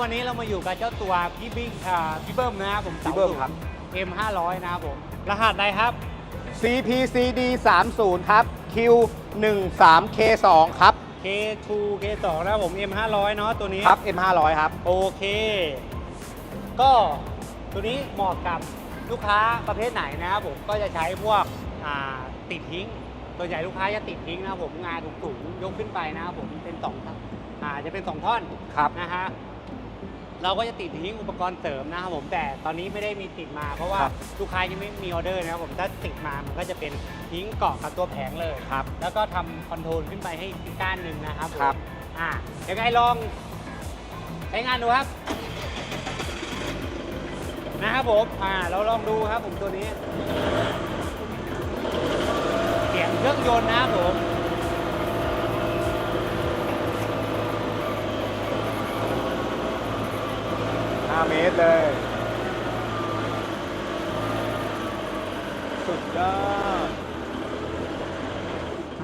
มาฮะวันนี้เรามาอยู่กับเจ้าตัวพี่บิ๊กอ่าพี่เบิ้มนะครับผมพี่เบิ้มครับเอ็มห้าร้อยนะครับผม รหัสใดครับ CPCD 30ครับ Q 1 3 K 2ครับ K2 K2 นะครับผม M 500เนาะตัวนี้ครับ M 500ครับ โอเค ก็ตัวนี้เหมาะกับลูกค้าประเภทไหนนะครับผมก็จะใช้พวกอ่าติดทิ้งส่วนใหญ่ลูกค้าจะติดทิ้งนะครับผมงานสูงๆยกขึ้นไปนะครับผมเป็นสองท่อนอ่าจะเป็นสองท่อนครับนะฮะ เราก็จะติดทิ้งอุปกรณ์เสริมนะครับผมแต่ตอนนี้ไม่ได้มีติดมา เพราะว่าครับลูกค้ายังไม่มีออเดอร์นะครับผมถ้าติดมามันก็จะเป็นทิ้งเกาะกับตัวแผงเลยครับแล้วก็ทำคอนโทรลขึ้นไปให้อีกก้านหนึ่งนะครับผมครับ อ่ายังไงลองใช้งานดูครับ นะครับผมอ่าเราลองดูครับผมตัวนี้ เสียงเครื่องยนต์นะครับผม เมตรเลย สุดยอด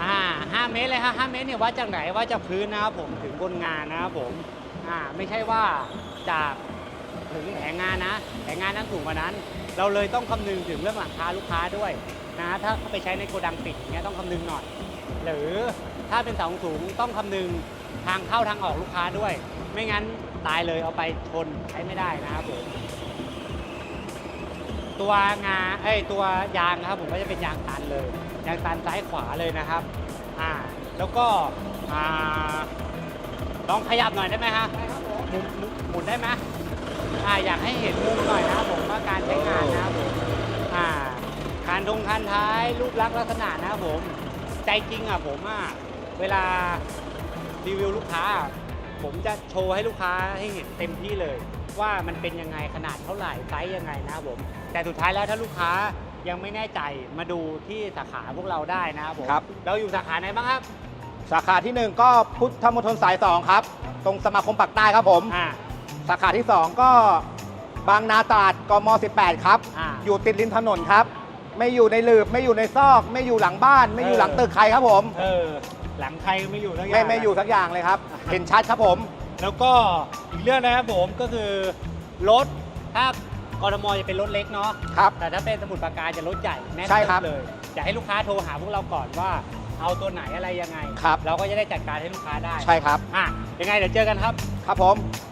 อ่า5เมตรเลยฮะ5เมตรเนี่ยวัดจากไหนวัดจากพื้นนะครับผมถึงบนงานนะครับผมอ่าไม่ใช่ว่าจากถึงแผงงานนะแผงงานนั้นสูงกว่านั้น เราเลยต้องคำนึงถึงเรื่องหลังคาลูกค้าด้วยนะถ้าไปใช้ในโกดังปิดอย่างเงี้ยต้องคำนึงหน่อย หรือถ้าเป็นเสาสูงต้องคำนึงทางเข้าทางออกลูกค้าด้วย ไม่งั้น ตายเลยเอาไปชนใช้ไม่ได้นะครับผมตัวงาเอ้ตัวยางนะครับผมก็จะเป็นยางตันเลยยางตันซ้ายขวาเลยนะครับอ่าแล้วก็อ่าลองขยับหน่อยได้ไหมฮะหมุนหมุนหมุนได้ไหมอ่าอยากให้เห็นมุมหน่อยนะครับผมว่าการใช้งานนะครับผมอ่าคานทงคานท้ายรูปลักษณ์ลักษณะนะครับผมใจจริงอะผมอะเวลารีวิวลูกค้า ผมจะโชว์ให้ลูกค้าให้เห็นเต็มที่เลย ว่ามันเป็นยังไงขนาดเท่าไหร่ไซส์ยังไงนะครับผม แต่สุดท้ายแล้วถ้าลูกค้ายังไม่แน่ใจมาดูที่สาขาพวกเราได้นะครับผมครับ เราอยู่สาขาไหนบ้างครับสาขาที่ 1 ก็พุทธมณฑลสาย 2 ครับ ตรงสมาคมปากใต้ครับผม อ่า สาขาที่ 2 ก็บางนาตราดกม 18 ครับ อ่า อยู่ติดริมถนนครับ ไม่อยู่ในหลืบไม่อยู่ในซอก ไม่อยู่หลังบ้าน ไม่อยู่หลังตึกใครครับผมเออหลังใครก็ไม่อยู่ทั้งอย่างไม่ไม่อยู่สักอย่างเลยครับ เห็นชัดครับผม แล้วก็อีกเรื่องนะครับผมก็คือรถถ้ากรทมจะเป็นรถเล็กเนาะครับแต่ถ้าเป็นสมุทรปราการจะรถใหญ่แน่นใช่ครับเลยอยากให้ลูกค้าโทรหาพวกเราก่อนว่าเอาตัวไหนอะไรยังไงครับเราก็จะได้จัดการให้ลูกค้าได้ใช่ครับอะยังไงเดี๋ยวเจอกันครับ ครับผมค